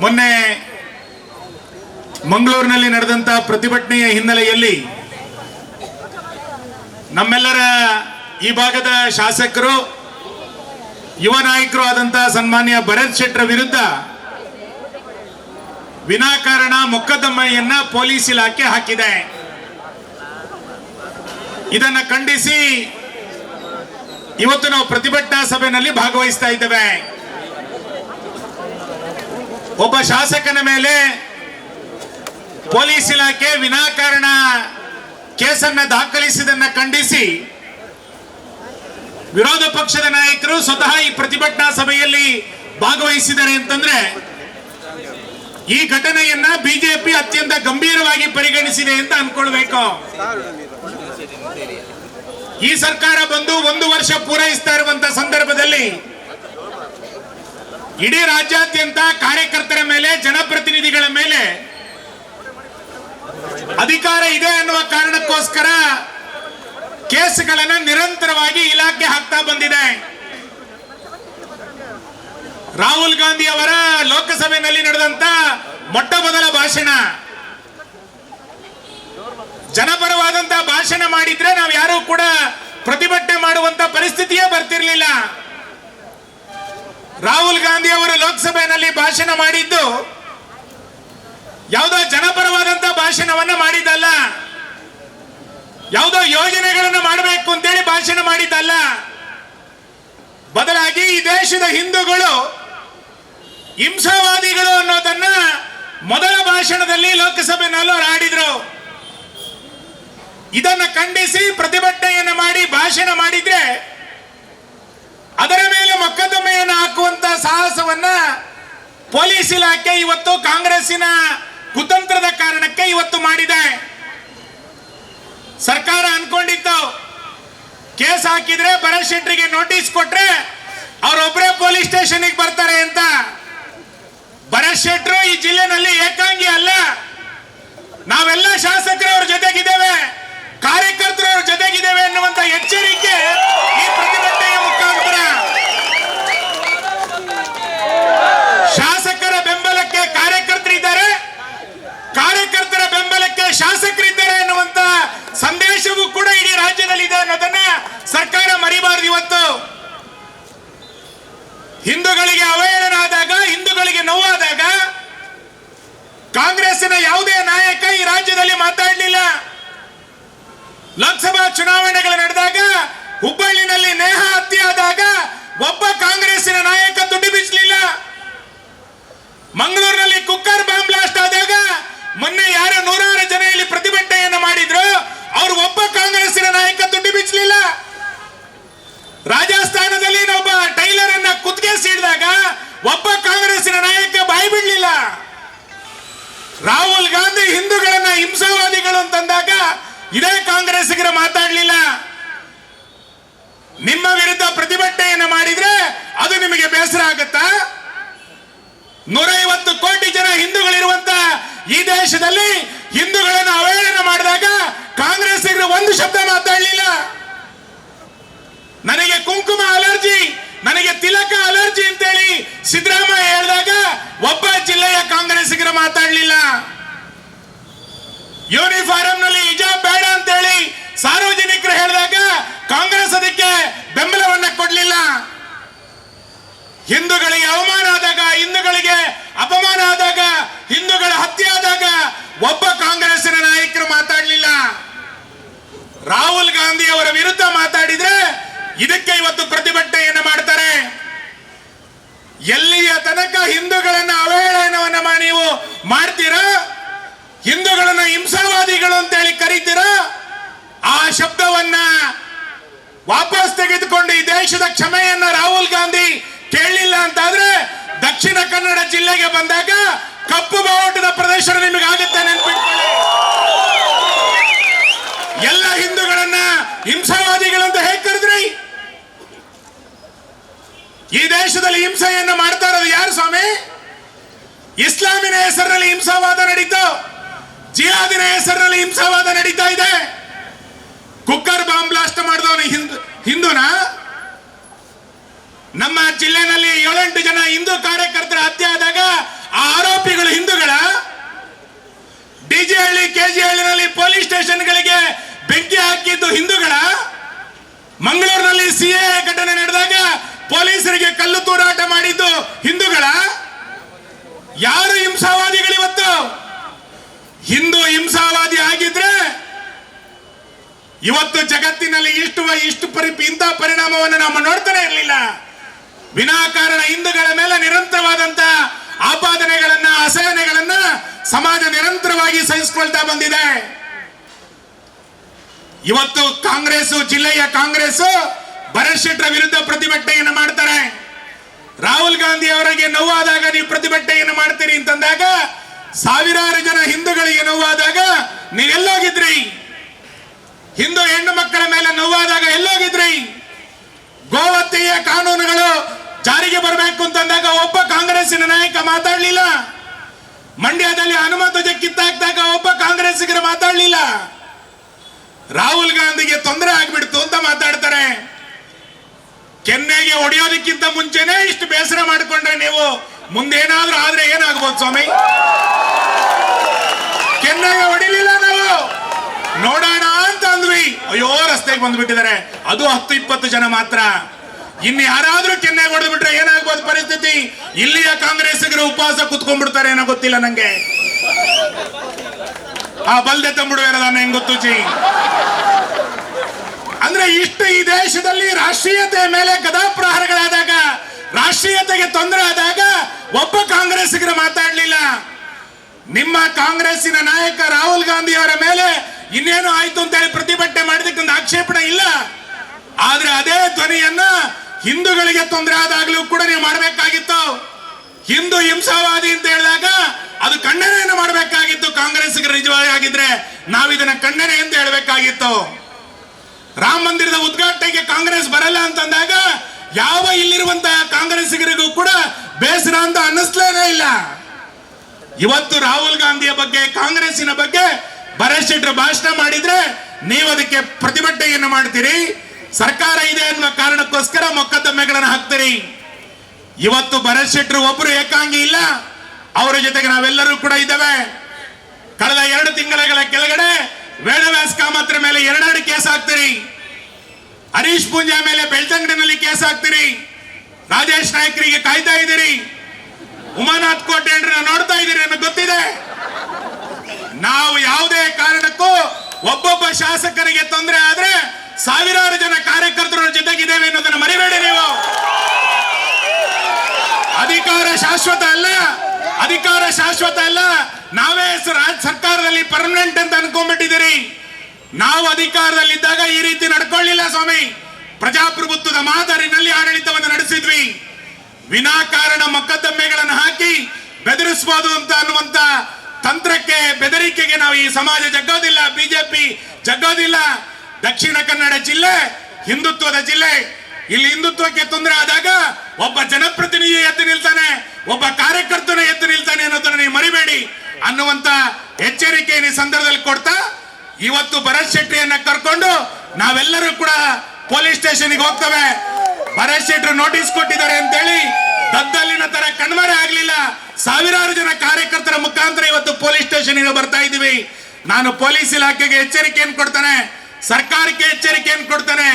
ಮೊನ್ನೆ ಮಂಗಳೂರಿನಲ್ಲಿ ನಡೆದಂತ ಪ್ರತಿಭಟನೆಯ ಹಿನ್ನೆಲೆಯಲ್ಲಿ ನಮ್ಮೆಲ್ಲರ ಈ ಭಾಗದ ಶಾಸಕರು, ಯುವ ನಾಯಕರು ಆದಂತಹ ಸನ್ಮಾನ್ಯ ಭರತ್ ಶೆಟ್ಟರ ವಿರುದ್ಧ ವಿನಾಕಾರಣ ಮೊಕದ್ದಮೆಯನ್ನ ಪೊಲೀಸ್ ಇಲಾಖೆ ಹಾಕಿದೆ. ಇದನ್ನು ಖಂಡಿಸಿ ಇವತ್ತು ನಾವು ಪ್ರತಿಭಟನಾ ಸಭೆಯಲ್ಲಿ ಭಾಗವಹಿಸ್ತಾ ಇದ್ದೇವೆ. ಒಬ್ಬ ಶಾಸಕನ ಮೇಲೆ ಪೊಲೀಸ್ ಇಲಾಖೆ ವಿನಾಕಾರಣ ಕೇಸನ್ನ ದಾಖಲಿಸಿದನ್ನ ಖಂಡಿಸಿ ವಿರೋಧ ಪಕ್ಷದ ನಾಯಕರು ಸ್ವತಃ ಈ ಪ್ರತಿಭಟನಾ ಸಭೆಯಲ್ಲಿ ಭಾಗವಹಿಸಿದ್ದಾರೆ ಅಂತಂದ್ರೆ ಈ ಘಟನೆಯನ್ನ ಬಿಜೆಪಿ ಅತ್ಯಂತ ಗಂಭೀರವಾಗಿ ಪರಿಗಣಿಸಿದೆ ಅಂತ ಅನ್ಕೊಳ್ಬೇಕು. ಈ ಸರ್ಕಾರ ಬಂದು ಒಂದು ವರ್ಷ ಪೂರೈಸ್ತಾ ಇರುವಂತ ಸಂದರ್ಭದಲ್ಲಿ ಇಡೀ ರಾಜ್ಯಾದ್ಯಂತ ಕಾರ್ಯಕರ್ತರ ಮೇಲೆ, ಜನಪ್ರತಿನಿಧಿಗಳ ಮೇಲೆ ಅಧಿಕಾರ ಇದೆ ಅನ್ನುವ ಕಾರಣಕ್ಕೋಸ್ಕರ ಕೇಸ್ಗಳನ್ನ ನಿರಂತರವಾಗಿ ಇಲಾಖೆ ಹಾಕ್ತಾ ಬಂದಿದೆ. ರಾಹುಲ್ ಗಾಂಧಿ ಅವರ ಲೋಕಸಭೆಯಲ್ಲಿ ನಡೆದಂತ ಮೊಟ್ಟ ಮೊದಲ ಭಾಷಣ. ಜನಪರವಾದಂತ ಭಾಷಣ ಮಾಡಿದ್ರೆ ನಾವು ಯಾರು ಕೂಡ ಪ್ರತಿಭಟನೆ ಮಾಡುವಂತ ಪರಿಸ್ಥಿತಿಯೇ ಬರ್ತಿರ್ಲಿಲ್ಲ. ರಾಹುಲ್ ಗಾಂಧಿ ಅವರು ಲೋಕಸಭೆಯಲ್ಲಿ ಭಾಷಣ ಮಾಡಿದ್ದು, ಯಾವುದೋ ಜನಪರವಾದಂತ ಭಾಷಣವನ್ನ ಮಾಡಿದ್ದಲ್ಲ. ಯಾವುದೋ ಯೋಜನೆಗಳನ್ನು ಮಾಡಬೇಕು ಅಂತೇಳಿ ಭಾಷಣ ಮಾಡಿದ್ದಲ್ಲ. ಬದಲಾಗಿ ಈ ದೇಶದ ಹಿಂದೂಗಳು ಹಿಂಸಾವಾದಿಗಳು ಅನ್ನೋದನ್ನ ಮೊದಲ ಭಾಷಣದಲ್ಲಿ ಲೋಕಸಭೆನಲ್ಲೂ ಆಡಿದ್ರು ಇದನ್ನು ಖಂಡಿಸಿ ಪ್ರತಿಭಟನೆಯನ್ನು ಮಾಡಿ ಭಾಷಣ ಮಾಡಿದ್ರೆ ಮೊಕದ್ದಮೆಯನ್ನು ಹಾಕುವಂತ ಸಾಹಸವನ್ನ ಪೊಲೀಸ್ ಇಲಾಖೆ ಇವತ್ತು ಕಾಂಗ್ರೆಸ್ಸಿನ ಕುತಂತ್ರದ ಕಾರಣಕ್ಕೆ ಇವತ್ತು ಮಾಡಿದೆ. ಸರ್ಕಾರ ಅನ್ಕೊಂಡಿತ್ತು. ಕೇಸ್ ಹಾಕಿದ್ರೆ ಭರತ್ ಶೆಟ್ಟರಿಗೆ ನೋಟಿಸ್ ಕೊಟ್ರೆ ಅವರೊಬ್ಬರೇ ಪೊಲೀಸ್ ಸ್ಟೇಷನ್ಗೆ ಬರ್ತಾರೆ ಅಂತ. ಭರತ್ ಶೆಟ್ರು ಈ ಜಿಲ್ಲೆನಲ್ಲಿ ಏಕಾಂಗಿ ಅಲ್ಲ. ನಾವೆಲ್ಲ ಶಾಸಕರು ಅವ್ರ ಜೊತೆಗಿದ್ದೇವೆ ಕಾರ್ಯಕರ್ತರು ಅವ್ರ ಜೊತೆಗಿದ್ದೇವೆ ಎನ್ನುವಂತ ಎಚ್ಚರಿಕೆ ಈ ಪ್ರತಿಭಟನೆಯ ಮುಖಾಂತರ ಶಾಸಕರ ಬೆಂಬಲಕ್ಕೆ ಕಾರ್ಯಕರ್ತರಿದ್ದಾರೆ ಕಾರ್ಯಕರ್ತರ ಬೆಂಬಲಕ್ಕೆ ಶಾಸಕರಿದ್ದಾರೆ ಎನ್ನುವಂತ ಸಂದೇಶವೂ ಕೂಡ ಇಡೀ ರಾಜ್ಯದಲ್ಲಿ ಇದೆ ಅನ್ನೋದನ್ನ ಸರ್ಕಾರ ಮರಿಬಾರದು ಇವತ್ತು ಹಿಂದೂಗಳಿಗೆ ಅವಹೇಳನ ಆದಾಗ ಹಿಂದೂಗಳಿಗೆ ನೋವಾದಾಗ ಕಾಂಗ್ರೆಸ್ಸಿನ ಯಾವುದೇ ನಾಯಕ ಈ ರಾಜ್ಯದಲ್ಲಿ ಮಾತಾಡಲಿಲ್ಲ. ಲೋಕಸಭಾ ಚುನಾವಣೆಗಳು ನಡೆದಾಗ ಹುಬ್ಬಳ್ಳಿನಲ್ಲಿ ನೇಹ ಹತ್ಯೆ ಆದಾಗ ಒಬ್ಬ ಕಾಂಗ್ರೆಸ್ಸಿನ ನಾಯಕ ದುಡ್ಡು ಬಿಚ್ಚಲಿಲ್ಲ ಮಂಗಳೂರಿನಲ್ಲಿ ಕುಕ್ಕರ್ ಬಾಂಬ್ ಬ್ಲಾಸ್ಟ್ ಆದಾಗ ಮೊನ್ನೆ ಯಾರ ನೂರಾರು ಜನ ಇಲ್ಲಿ ಪ್ರತಿಭಟನೆಯನ್ನ ಮಾಡಿದ್ರು ಅವರು ಒಬ್ಬ ಕಾಂಗ್ರೆಸ್ಸಿನ ನಾಯಕ ದುಡ್ಡು ಬಿಚ್ಚಲಿಲ್ಲ ರಾಜಸ್ಥಾನದಲ್ಲಿ ಒಬ್ಬ ಟೈಲರ್ ಅನ್ನ ಕುತ್ತಿಗೆ ಸಿಡಿದಾಗ ಒಬ್ಬ ಕಾಂಗ್ರೆಸ್ಸಿನ ನಾಯಕ ಬಾಯಿ ಬಿಡ್ಲಿಲ್ಲ ರಾಹುಲ್ ಗಾಂಧಿ ಹಿಂದೂಗಳನ್ನ ಹಿಂಸಾವಾದಿಗಳು ಅಂತಂದಾಗ ಇದೇ ಕಾಂಗ್ರೆಸ್ಗರ ಮಾತಾಡ್ಲಿಲ್ಲ. ನಿಮ್ಮ ವಿರುದ್ಧ ಪ್ರತಿಭಟನೆಯನ್ನ ಮಾಡಿದ್ರೆ ಅದು ನಿಮಗೆ ಬೇಸರ ಆಗುತ್ತಾ? ನೂರೈವತ್ತು ಕೋಟಿ ಜನ ಹಿಂದೂಗಳಿರುವಂತ ಈ ದೇಶದಲ್ಲಿ ಹಿಂದೂಗಳನ್ನು ಅವಹೇಳನ ಮಾಡಿದಾಗ ಕಾಂಗ್ರೆಸ್ಸಿಗರು ಒಂದು ಶಬ್ದ ಮಾತಾಡಲಿಲ್ಲ ನನಗೆ ಕುಂಕುಮ ಅಲರ್ಜಿ ನನಗೆ ತಿಲಕ ಅಲರ್ಜಿ ಅಂತೇಳಿ ಸಿದ್ದರಾಮಯ್ಯ ಹೇಳಿದಾಗ ಒಬ್ಬ ಜಿಲ್ಲೆಯ ಕಾಂಗ್ರೆಸ್ಸಿಗರು ಮಾತಾಡಲಿಲ್ಲ ಯೂನಿಫಾರಂ ನಲ್ಲಿ ಹಿಜಾಬ್ ಬೇಡ ಅಂತೇಳಿ ಸಾರ್ವಜನಿಕರು ಹೇಳಿದಾಗ ಕಾಂಗ್ರೆಸ್ ಅದಕ್ಕೆ ಬೆಂಬಲವನ್ನ ಕೊಡಲಿಲ್ಲ. ಹಿಂದೂಗಳಿಗೆ ಅವಮಾನ ಆದಾಗ, ಹಿಂದೂಗಳಿಗೆ ಅಪಮಾನ ಆದಾಗ, ಹಿಂದೂಗಳ ಹತ್ಯೆ ಆದಾಗ ಒಬ್ಬ ಕಾಂಗ್ರೆಸ್ಸಿನ ನಾಯಕರು ಮಾತಾಡಲಿಲ್ಲ. ರಾಹುಲ್ ಗಾಂಧಿ ಅವರ ವಿರುದ್ಧ ಮಾತಾಡಿದ್ರೆ ಇದಕ್ಕೆ ಇವತ್ತು ಪ್ರತಿಭಟನೆಯನ್ನು ಮಾಡ್ತಾರೆ. ಎಲ್ಲಿಯ ತನಕ ಹಿಂದೂಗಳನ್ನ ಅವಹೇಳನವನ್ನ ನೀವು ಮಾಡ್ತೀರಾ? ಹಿಂದೂಗಳನ್ನ ಹಿಂಸಾವಾದಿಗಳು ಅಂತ ಹೇಳಿ ಕರೀತೀರಾ? ಆ ಶಬ್ದವನ್ನ ವಾಪಸ್ ತೆಗೆದುಕೊಂಡು ಈ ದೇಶದ ಕ್ಷಮೆಯನ್ನ ರಾಹುಲ್ ಗಾಂಧಿ ಕೇಳಲಿಲ್ಲ ಅಂತಾದ್ರೆ ದಕ್ಷಿಣ ಕನ್ನಡ ಜಿಲ್ಲೆಗೆ ಬಂದಾಗ ಕಪ್ಪು ಬಾವುಟದ ಪ್ರದೇಶ ನಿಮಗೆ ಆಗುತ್ತೆ ನೆನ್ಪಿಟ್ಕೊಳ್ಳಿ. ಎಲ್ಲ ಹಿಂದೂಗಳನ್ನ ಹಿಂಸಾವಾದಿಗಳು ಅಂತ ಹೇಗೆ ಕರೆದ್ರಿ? ಈ ದೇಶದಲ್ಲಿ ಹಿಂಸೆಯನ್ನು ಮಾಡ್ತಾ ಇರೋದು ಯಾರು ಸ್ವಾಮಿ? ಇಸ್ಲಾಮಿನ ಹೆಸರಿನಲ್ಲಿ ಹಿಂಸಾವಾದ ನಡೀತು. ಜಿಹಾದಿನ ಹೆಸರಿನಲ್ಲಿ ಹಿಂಸಾವಾದ ನಡೀತಾ ಇದೆ. ಕುಕ್ಕರ್ ಬಾಂಬ್ ಬ್ಲಾಸ್ಟ್ ಮಾಡಿದವನು ಹಿಂದೂ, ಹಿಂದೂನಾ? ನಮ್ಮ ಜಿಲ್ಲೆನಲ್ಲಿ ಏಳೆಂಟು ಜನ ಹಿಂದೂ ಕಾರ್ಯಕರ್ತರ ಹತ್ಯೆ ಆದಾಗ ಆ ಆರೋಪ ಮಾಡಿದ್ದು ಹಿಂದೂಗಳ ಯಾರು ಹಿಂಸಾವಾದಿಗಳಿವತ್ತು ಹಿಂದೂ ಹಿಂಸಾವಾದಿ ಆಗಿದ್ರೆ ಇವತ್ತು ಜಗತ್ತಿನಲ್ಲಿ ಇಷ್ಟು ಇಷ್ಟು ಪರಿ ಇಂಥ ಪರಿಣಾಮವನ್ನು ನಾವು ನೋಡ್ತಾನೆ ಇರಲಿಲ್ಲ. ವಿನಾಕಾರಣ ಹಿಂದೂಗಳ ಮೇಲೆ ನಿರಂತರವಾದಂತ ಆಪಾದನೆಗಳನ್ನ, ಅಸಹನೆಗಳನ್ನ ಸಮಾಜ ನಿರಂತರವಾಗಿ ಸಹಿಸಿಕೊಳ್ತಾ ಬಂದಿದೆ. ಇವತ್ತು ಕಾಂಗ್ರೆಸ್ ಜಿಲ್ಲೆಯ ಕಾಂಗ್ರೆಸ್ ಭರತ್ ಶೆಟ್ಟರ ವಿರುದ್ಧ ಪ್ರತಿಭಟನೆಯನ್ನು ಮಾಡ್ತಾರೆ. ರಾಹುಲ್ ಗಾಂಧಿ ಅವರಿಗೆ ನೋವಾದಾಗ ನೀವು ಪ್ರತಿಭಟನೆಯನ್ನು ಮಾಡ್ತೀರಿ ಅಂತಂದಾಗ ಸಾವಿರಾರು ಜನ ಹಿಂದೂಗಳಿಗೆ ನೋವಾದಾಗ ನೀವೆಲ್ಲೋಗಿದ್ರಿ. ಹಿಂದೂ ಹೆಣ್ಣು ಮಕ್ಕಳ ಮೇಲೆ ನೋವಾದಾಗ ಎಲ್ಲೋಗಿದ್ರಿ? ಗೋವತ್ತೆಯ ಕಾನೂನುಗಳು ಜಾರಿಗೆ ಬರಬೇಕು ಅಂತಂದಾಗ ಒಬ್ಬ ಕಾಂಗ್ರೆಸ್ಸಿನ ನಾಯಕ ಮಾತಾಡಲಿಲ್ಲ. ಮಂಡ್ಯದಲ್ಲಿ ಹನುಮಂತ ಕಿತ್ತಾಕ್ದಾಗ ಒಬ್ಬ ಕಾಂಗ್ರೆಸ್ಸಿಗರು ಮಾತಾಡಲಿಲ್ಲ. ರಾಹುಲ್ ಗಾಂಧಿಗೆ ತೊಂದರೆ ಆಗ್ಬಿಡ್ತು ಅಂತ ಮಾತಾಡ್ತಾರೆ. ಕೆನ್ನೆಗೆ ಹೊಡೆಯೋದಕ್ಕಿಂತ ಮುಂಚೆನೆ ಇಷ್ಟು ಬೇಸರ ಮಾಡಿಕೊಂಡ್ರೆ ನೀವು ಮುಂದೇನಾದ್ರೂ ಆದ್ರೆ ಏನಾಗ್ಬೋದು ಸ್ವಾಮಿ? ಕೆನ್ನೆಗೆ ಹೊಡಿಲಿಲ್ಲ ನಾವು. ನೋಡೋಣ ಅಯ್ಯೋ, ರಸ್ತೆಗೆ ಬಂದ್ಬಿಟ್ಟಿದ್ದಾರೆ ಅದು ಹತ್ತು, ಇಪ್ಪತ್ತು ಜನ ಮಾತ್ರ. ಇನ್ನು ಯಾರಾದ್ರೂ ಕೆನ್ನೆ ಹೊಡೆದು ಬಿಟ್ರೆ ಏನಾಗ್ಬೋದು ಪರಿಸ್ಥಿತಿ? ಇಲ್ಲಿಯ ಕಾಂಗ್ರೆಸ್ಸಿಗರು ಉಪವಾಸ ಕುತ್ಕೊಂಡ್ಬಿಡ್ತಾರೆ ಏನೋ ಗೊತ್ತಿಲ್ಲ ನಂಗೆ. ಆ ಬಲ್ದೆ ತಂಬಿಡುವೇರದ ಹೆಂಗ್ ಗೊತ್ತು, ಜಿ? ಅಂದ್ರೆ ಇಷ್ಟು ಈ ದೇಶದಲ್ಲಿ ರಾಷ್ಟ್ರೀಯತೆ ಮೇಲೆ ಗದಾಪ್ರಹಾರಗಳಾದಾಗ, ರಾಷ್ಟ್ರೀಯತೆಗೆ ತೊಂದರೆ ಆದಾಗ ಒಬ್ಬ ಕಾಂಗ್ರೆಸ್ಸಿಗರು ಮಾತಾಡ್ಲಿಲ್ಲ. ನಿಮ್ಮ ಕಾಂಗ್ರೆಸ್ಸಿನ ನಾಯಕ ರಾಹುಲ್ ಗಾಂಧಿ ಅವರ ಮೇಲೆ ಇನ್ನೇನು ಆಯ್ತು ಅಂತ ಹೇಳಿ ಪ್ರತಿಭಟನೆ ಮಾಡಿದಕ್ಕೊಂದು ಆಕ್ಷೇಪಣೆ ಇಲ್ಲ. ಆದ್ರೆ ಅದೇ ಧ್ವನಿಯನ್ನ ಹಿಂದೂಗಳಿಗೆ ತೊಂದರೆ ಆದಾಗಲೂ ಕೂಡ ನೀವು ಮಾಡಬೇಕಾಗಿತ್ತು. ಹಿಂದೂ ಹಿಂಸಾವಾದಿ ಅಂತ ಹೇಳಿದಾಗ ಅದು ಖಂಡನೆಯನ್ನು ಮಾಡಬೇಕಾಗಿತ್ತು. ಕಾಂಗ್ರೆಸ್ಗೆ ನಿಜವಾಗಿ ಆಗಿದ್ರೆ ಇದನ್ನ ಖಂಡನೆ ಅಂತ ಹೇಳಬೇಕಾಗಿತ್ತು. ರಾಮ ಮಂದಿರದ ಉದ್ಘಾಟನೆಗೆ ಕಾಂಗ್ರೆಸ್ ಬರಲ್ಲ ಅಂತಂದಾಗ ಯಾವ ಇಲ್ಲಿರುವಂತಹ ಕಾಂಗ್ರೆಸ್ಸಿಗರಿಗೂ ಕೂಡ ಬೇಸರ ಅಂತ ಅನ್ನಿಸ್ಲೇನೇ ಇಲ್ಲ. ಇವತ್ತು ರಾಹುಲ್ ಗಾಂಧಿಯ ಬಗ್ಗೆ, ಕಾಂಗ್ರೆಸ್ಸಿನ ಬಗ್ಗೆ ಭರತ್ ಶೆಟ್ಟರ್ ಭಾಷಣ ಮಾಡಿದ್ರೆ ನೀವು ಅದಕ್ಕೆ ಪ್ರತಿಭಟನೆಯನ್ನು ಮಾಡ್ತೀರಿ. ಸರ್ಕಾರ ಇದೆ ಅನ್ನೋ ಕಾರಣಕ್ಕೋಸ್ಕರ ಮೊಕದ್ದಮೆಗಳನ್ನು ಹಾಕ್ತೀರಿ. ಇವತ್ತು ಒಬ್ರು ಒಬ್ಬರು ಏಕಾಂಗಿ ಇಲ್ಲ, ಅವರ ಜೊತೆಗೆ ನಾವೆಲ್ಲರೂ ಕೂಡ ಇದ್ದೇವೆ. ಕಳೆದ ಎರಡು ತಿಂಗಳ ಕೆಳಗಡೆ ವೇಣವ್ಯಾಸ್ ಕಾಮತ್ರ ಮೇಲೆ ಎರಡೆರಡು ಕೇಸ್ ಹಾಕ್ತೀರಿ. ಹರೀಶ್ ಪೂಂಜಾ ಮೇಲೆ ಬೆಳ್ತಂಗಡಿನಲ್ಲಿ ಕೇಸ್ ಹಾಕ್ತೀರಿ. ರಾಜೇಶ್ ನಾಯ್ಕರಿಗೆ ಕಾಯ್ತಾ ಇದ್ದೀರಿ. ಉಮಾನಾಥ್ ಕೋಟೆ ನೋಡ್ತಾ ಇದ್ದೀರಿ ಗೊತ್ತಿದೆ. ನಾವು ಯಾವುದೇ ಕಾರಣಕ್ಕೂ ಒಬ್ಬೊಬ್ಬ ಶಾಸಕರಿಗೆ ತೊಂದರೆ ಆದ್ರೆ ಸಾವಿರಾರು ಜನ ಕಾರ್ಯಕರ್ತರ ಜೊತೆಗಿದ್ದೇವೆ ಅನ್ನೋದನ್ನ ಮರಿಬೇಡಿ ನೀವು. ಅಧಿಕಾರ ಶಾಶ್ವತ ಅಲ್ಲ. ಅಧಿಕಾರ ಶಾಶ್ವತ ಅಲ್ಲ. ನಾವೇ ರಾಜ್ಯ ರಾಜ್ ಸರ್ಕಾರದಲ್ಲಿ ಪರ್ಮನೆಂಟ್ ಅಂತ ಅನ್ಕೊಂಡ್ಬಿಟ್ಟಿದ್ದೀರಿ. ನಾವು ಅಧಿಕಾರದಲ್ಲಿದ್ದಾಗ ಈ ರೀತಿ ನಡ್ಕೊಳ್ಳಿಲ್ಲ ಸ್ವಾಮಿ. ಪ್ರಜಾಪ್ರಭುತ್ವದ ಮಾದರಿನಲ್ಲಿ ಆಡಳಿತವನ್ನು ನಡೆಸಿದ್ವಿ. ವಿನಾಕಾರಣ ಮೊಕದ್ದಮೆಗಳನ್ನು ಹಾಕಿ ಬೆದರಿಸಬಹುದು ಅಂತ ಅನ್ನುವಂತ ತಂತ್ರಕ್ಕೆ ಬೆದರಿಕೆಗೆ ನಾವು ಈ ಸಮಾಜ ಜಗ್ಗೋದಿಲ್ಲ ಬಿಜೆಪಿ ಜಗ್ಗೋದಿಲ್ಲ. ದಕ್ಷಿಣ ಕನ್ನಡ ಜಿಲ್ಲೆ, ಹಿಂದುತ್ವದ ಜಿಲ್ಲೆ. ಇಲ್ಲಿ ಹಿಂದುತ್ವಕ್ಕೆ ತೊಂದರೆ ಆದಾಗ ಒಬ್ಬ ಜನಪ್ರತಿನಿಧಿ ಎದ್ದು ನಿಲ್ತಾನೆ, ಒಬ್ಬ ಕಾರ್ಯಕರ್ತನ ಎದ್ದು ನಿಲ್ತಾನೆ ಅನ್ನೋದನ್ನ ನೀವು ಮರಿಬೇಡಿ ಅನ್ನುವಂತ ಎಚ್ಚರಿಕೆಯನ್ನು ಸಂದರ್ಭದಲ್ಲಿ ಕೊಡ್ತಾ, ಇವತ್ತು ಭರತ್ ಶೆಟ್ಟಿಯನ್ನ ಕರ್ಕೊಂಡು ನಾವೆಲ್ಲರೂ ಕೂಡ ಪೊಲೀಸ್ ಸ್ಟೇಷನ್ಗೆ ಹೋಗ್ತವೆ. ಭರತ್ ಶೆಟ್ಟರು ನೋಟಿಸ್ ಕೊಟ್ಟಿದ್ದಾರೆ ಅಂತೇಳಿ ದದ್ದಲ್ಲಿನ ತರ ಕಣ್ಮರೆ ಆಗ್ಲಿಲ್ಲ. ಸಾವಿರಾರು ಜನ ಕಾರ್ಯಕರ್ತರ ಮುಖಾಂತರ ಇವತ್ತು ಪೊಲೀಸ್ ಸ್ಟೇಷನ್ ಬರ್ತಾ ಇದ್ದೀವಿ. ನಾನು ಪೊಲೀಸ್ ಇಲಾಖೆಗೆ ಎಚ್ಚರಿಕೆಯನ್ನು ಕೊಡ್ತಾನೆ, ಸರ್ಕಾರಕ್ಕೆ ಎಚ್ಚರಿಕೆಯನ್ನು ಕೊಡ್ತಾನೆ.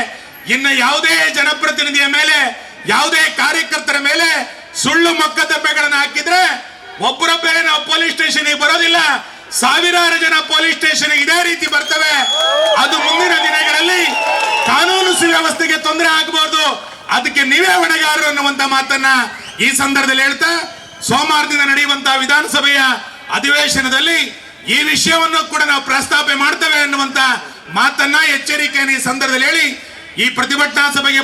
ಇನ್ನು ಯಾವುದೇ ಜನಪ್ರತಿನಿಧಿಯ ಮೇಲೆ, ಯಾವುದೇ ಕಾರ್ಯಕರ್ತರ ಮೇಲೆ ಸುಳ್ಳು ಮೊಕದ್ದಮೆಗಳನ್ನು ಹಾಕಿದ್ರೆ ಒಬ್ಬರೊಬ್ಬರೇ ನಾವು ಪೊಲೀಸ್ ಸ್ಟೇಷನ್ ಬರೋದಿಲ್ಲ. ಸಾವಿರಾರು ಜನ ಪೊಲೀಸ್ ಸ್ಟೇಷನ್ ಇದೇ ರೀತಿ ಬರ್ತವೆ. ಅದು ಮುಂದಿನ ದಿನಗಳಲ್ಲಿ ಕಾನೂನು ಸುವ್ಯವಸ್ಥೆಗೆ ತೊಂದರೆ ಆಗಬಹುದು ಅದಕ್ಕೆ ನೀವೇ ಹೊಣೆಗಾರರು ಅನ್ನುವಂತ ಮಾತನ್ನ ಈ ಸಂದರ್ಭದಲ್ಲಿ ಹೇಳ್ತಾ ಸೋಮವಾರದಿಂದ ನಡೆಯುವಂತಹ ವಿಧಾನಸಭೆಯ ಅಧಿವೇಶನದಲ್ಲಿ ಈ ವಿಷಯವನ್ನು ಕೂಡ ನಾವು ಪ್ರಸ್ತಾಪ ಮಾಡ್ತೇವೆ ಅನ್ನುವಂತ ಮಾತನ್ನ ಎಚ್ಚರಿಕೆಯನ್ನು ಈ ಸಂದರ್ಭದಲ್ಲಿ ಹೇಳಿ ಈ ಪ್ರತಿಭಟನಾ ಸಭೆಗೆ